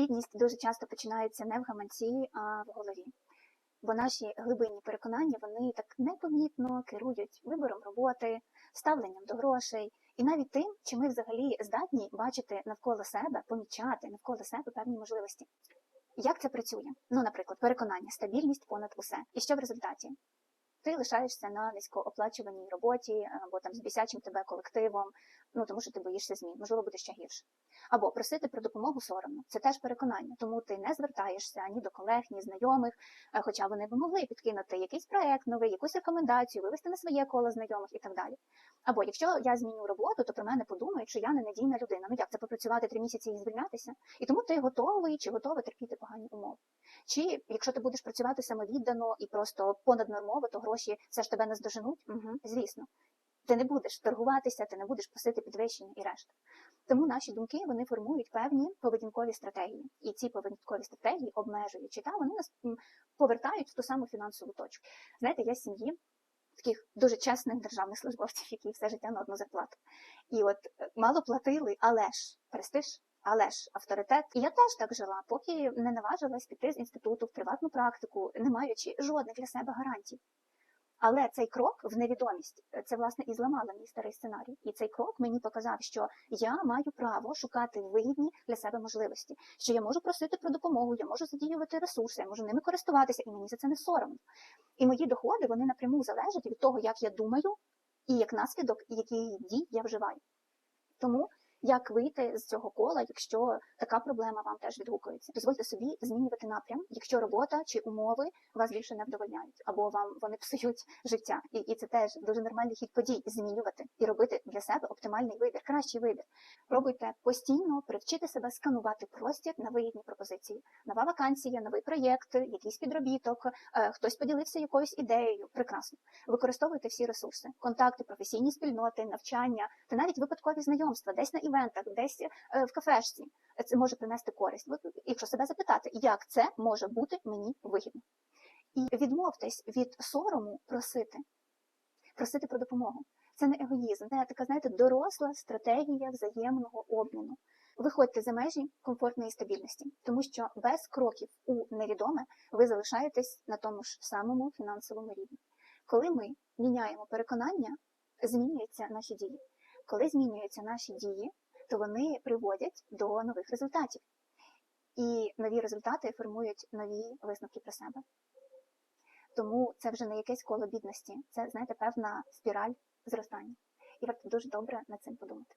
бідність дуже часто починається не в гаманці, а в голові. Бо наші глибинні переконання вони так непомітно керують вибором роботи, ставленням до грошей і навіть тим, чи ми взагалі здатні бачити навколо себе, помічати навколо себе певні можливості. Як це працює? Ну, наприклад, переконання, стабільність понад усе. І що в результаті? Ти лишаєшся на низькооплачуваній роботі або там з бісячим тебе колективом, ну тому що ти боїшся змін, можливо, буде ще гірше. Або просити про допомогу соромно. Це теж переконання, тому ти не звертаєшся ні до колег, ні знайомих, е, хоча вони би могли підкинути якийсь проект новий, якусь рекомендацію, вивести на своє коло знайомих і так далі. Або якщо я зміню роботу, то про мене подумають, що я ненадійна людина. Ну як це попрацювати три місяці і звільнятися? І тому ти готовий чи готова терпіти погані умови. Чи якщо ти будеш працювати самовіддано і просто понаднормово, то гроші все ж тебе не здоженуть? Угу, звісно. Ти не будеш торгуватися, ти не будеш просити підвищення і решта. Тому наші думки вони формують певні поведінкові стратегії, і ці поведінкові стратегії, обмежуючи, та вони нас повертають в ту саму фінансову точку. Знаєте, я з сім'ї таких дуже чесних державних службовців, які все життя на одну зарплату. І от е, мало платили, але ж престиж. Але ж авторитет, і я теж так жила, поки не наважилась піти з інституту в приватну практику, не маючи жодних для себе гарантій. Але цей крок в невідомість це власне і зламало мій старий сценарій. І цей крок мені показав, що я маю право шукати вигідні для себе можливості, що я можу просити про допомогу, я можу задіювати ресурси, я можу ними користуватися, і мені за це не соромно. І мої доходи вони напряму залежать від того, як я думаю, і як наслідок, які дій я вживаю. Тому як вийти з цього кола, якщо така проблема вам теж відгукується. Дозвольте собі змінювати напрям, якщо робота чи умови вас більше не вдовольняють, або вам вони псують життя. І, і це теж дуже нормальний хід подій змінювати і робити для себе оптимальний вибір, кращий вибір. Пробуйте постійно привчити себе сканувати простір на вигідні пропозиції. Нова вакансія, новий проєкт, якийсь підробіток, е, хтось поділився якоюсь ідеєю. Прекрасно. Використовуйте всі ресурси, контакти, професійні спільноти, навчання та навіть випадкові знайомства, десь на івентах, десь е, в кафешці. Це може принести користь. Якщо себе запитати, як це може бути мені вигідно. І відмовтесь від сорому просити, просити про допомогу. Це не егоїзм, це така, знаєте, доросла стратегія взаємного обміну. Виходьте за межі комфортної стабільності, тому що без кроків у невідоме ви залишаєтесь на тому ж самому фінансовому рівні. Коли ми міняємо переконання, змінюються наші дії. Коли змінюються наші дії, то вони приводять до нових результатів. І нові результати формують нові висновки про себе. Тому це вже не якесь коло бідності, це, знаєте, певна спіраль зростання. І варто дуже добре над цим подумати.